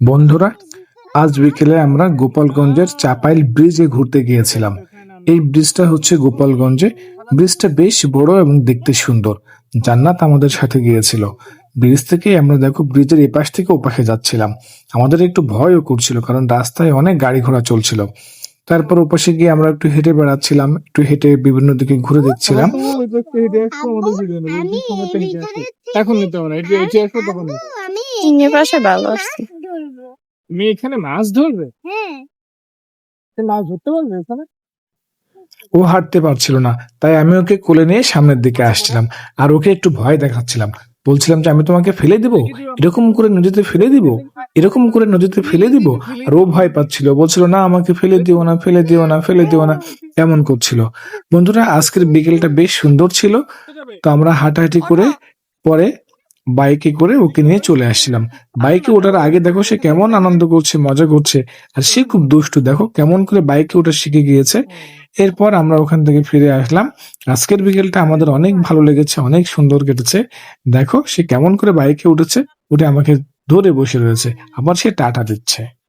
বন্ধুরা আজ বিকেলে আমরা গোপালগঞ্জের চাপাইল ব্রিজে ঘুরতে গিয়েছিলাম। এই ব্রিজটা হচ্ছে গোপালগঞ্জে। ব্রিজটা বেশ বড় এবং দেখতে সুন্দর। জান্নাত আমাদের সাথে গিয়েছিল। ব্রিজ থেকে আমরা দেখো ব্রিজের এপাশ থেকে ওপাশে যাচ্ছিলাম। আমাদের একটু ভয়ও করছিল কারণ রাস্তায় অনেক গাড়ি ঘোড়া চলছিল। তারপর ওপাশে গিয়ে আমরা একটু হেঁটে বেড়াচ্ছিলাম একটু হেঁটে বিভিন্ন দিকে ঘুরে দেখছিলাম। এখন নিতে হবে না এটি তখন চিংড়ি পাশে ভালো তুমি এখানে মাছ ধরবে? হ্যাঁ। তুমি মাছ ধরতে পারবে এখানে? ও হাঁটতে পারছিল না তাই আমি ওকে কোলে নিয়ে সামনের দিকে আসছিলাম। আর ওকে একটু ভয় দেখাচ্ছিলাম। বলছিলাম যে আমি তোমাকে ফেলে দিব? এরকম করে নদীতে ফেলে দিব? এরকম করে নদীতে ফেলে দিব? আর ও ভয় পাচ্ছিল। বলছিল না আমাকে ফেলে দিও না ফেলে দিও না ফেলে দিও না। এমন করছিল। বন্ধুরা আজকের বিকেলটা বেশ সুন্দর ছিল। তো আমরা হাঁটাহাঁটি করে পরে বাইকে করে ওকে নিয়ে চলে আসছিলাম। বাইকে ওঠার আগে দেখো সে কেমন আনন্দ করছে, মজা করছে, আর সে খুব দুষ্টু। দেখো কেমন করে বাইকে ওঠা শিখে গিয়েছে। এরপর আমরা ওখান থেকে ফিরে আসলাম। আজকের বিকেলটা আমাদের অনেক ভালো লেগেছে, অনেক সুন্দর কেটেছে। দেখো সে কেমন করে বাইকে উঠেছে, উঠে আমাকে ধরে বসে রয়েছে। আবার সে টাটা দিচ্ছে।